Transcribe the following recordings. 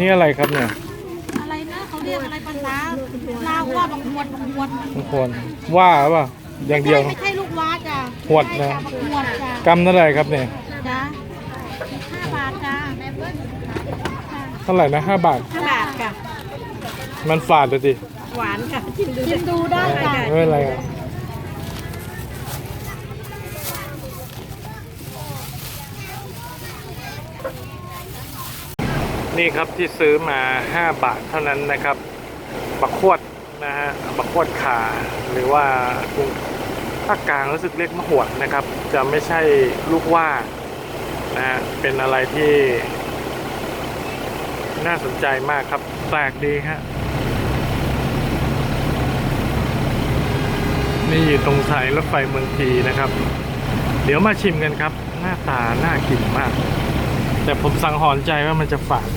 นี่อะไรครับเนี่ยอะไรนะเขาเรียกอะไรภาษาลาวว่าบักหวดบักหวดบางคนว่าเปล่ะอย่างเดียว ไม่ใช่ลูกว้าจ้ะหวดนะใช่จ้บักหวดจ้ะกำเท่าไหร่ครับเนี่ยจ้ะห้าบาทจ้ะเท่าไหร่นะห้าบาท ห้าบาทค่ะ มันฝาดเลยสิหวานค่ะชิมดูชิมดูได้จ้ะไม่เป็นไรอะ นี่ครับที่ซื้อมา 5 บาทเท่านั้นนะครับ บักขวดนะฮะบักขวดขาหรือว่าภาคกลางรู้สึกเรียกมะหวดนะครับ จะไม่ใช่ลูกว่านะฮะเป็นอะไรที่น่าสนใจมากครับแปลกดีฮะนี่อยู่ตรงสายรถไฟเมืองทีนะครับ เดี๋ยวมาชิมกันครับ หน้าตาน่ากินมาก แต่ผมสังหรณ์ใจว่ามันจะฝาด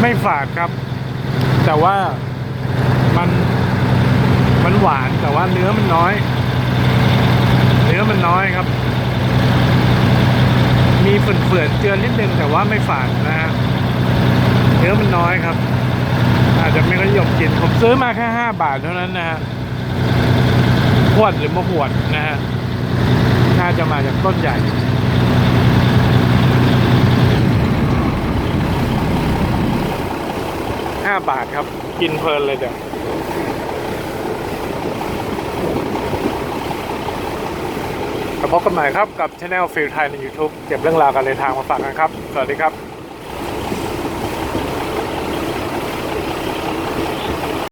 ไม่ฝาดครับ แต่ว่ามันมันหวานแต่ว่าเนื้อมันน้อย เนื้อมันน้อยครับ มีเฟื่อนๆเจือนนิดนึงแต่ว่าไม่ฝาดนะฮะเนื้อมันน้อยครับ อาจจะไม่ค่อยนิยมกินผมซื้อมาแค่ห้าบาทเท่านั้นนะฮะขวดหรือมะขวดนะฮะาจะมาจากต้นใหญ่ห้าบาทครับ กินเพลินเลยเดี๋ยวพบกันใหม่ครับกับช anel ฟิลไทยใน YouTube เก็บเรื่องราวการเดินทางมาฝากกันครับ สวัสดีครับ